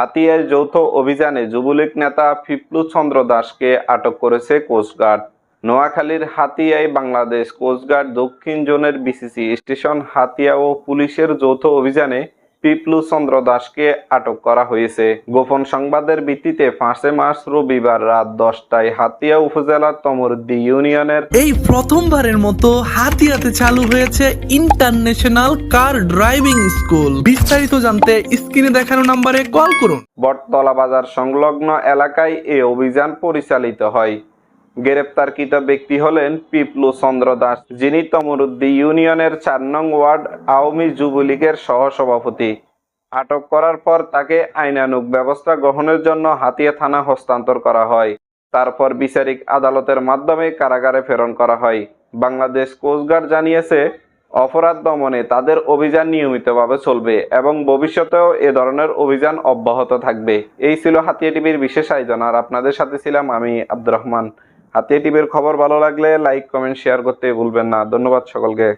হাতিয়ায় যৌথ অভিযানে যুবলীগ নেতা ফিপলু চন্দ্র দাসকে আটক করেছে কোস্টগার্ড নোয়াখালীর হাতিয়ায় বাংলাদেশ কোস্টগার্ড দক্ষিণ জোনের বিসিসি স্টেশন হাতিয়া ও পুলিশের যৌথ অভিযানে পিপলু চন্দ্র দাসকে আটক করা হয়েছে। গোপন সংবাদের ভিত্তিতে পাঁচে মার্চ রবিবার রাত দশটায় হাতিয়া উপজেলার তমরুদ্দি ইউনিয়নের এই প্রথমবারের মতো হাতিয়াতে চালু হয়েছে ইন্টারন্যাশনাল কার ড্রাইভিং স্কুল। বিস্তারিত জানতে স্ক্রিনে দেখানো নম্বরে কল করুন। বটতলা বাজার সংলগ্ন এলাকায় এ অভিযান পরিচালিত হয়। গ্রেপ্তারকৃত ব্যক্তি হলেন পিপলু চন্দ্র দাস, যিনি তমরুদ্দি ইউনিয়নের চার নং ওয়ার্ড আওয়ামী যুবলীগের সহসভাপতি। আটক করার পর তাকে আইনানুগ ব্যবস্থা গ্রহণের জন্য হাতিয়া থানা হস্তান্তর করা হয়। তারপর বিচারিক আদালতের মাধ্যমে কারাগারে প্রেরণ করা হয়। বাংলাদেশ কোস্টগার্ড জানিয়েছে, অপরাধ দমনে তাদের অভিযান নিয়মিতভাবে চলবে এবং ভবিষ্যতেও এ ধরনের অভিযান অব্যাহত থাকবে। এই ছিল হাতিয়া টিভির বিশেষ আয়োজন। আর আপনাদের সাথে ছিলাম আমি আব্দুর রহমান। হাতিয়া টিভির খবর ভালো লাগলে লাইক কমেন্ট শেয়ার করতে ভুলবেন না। ধন্যবাদ সকলকে।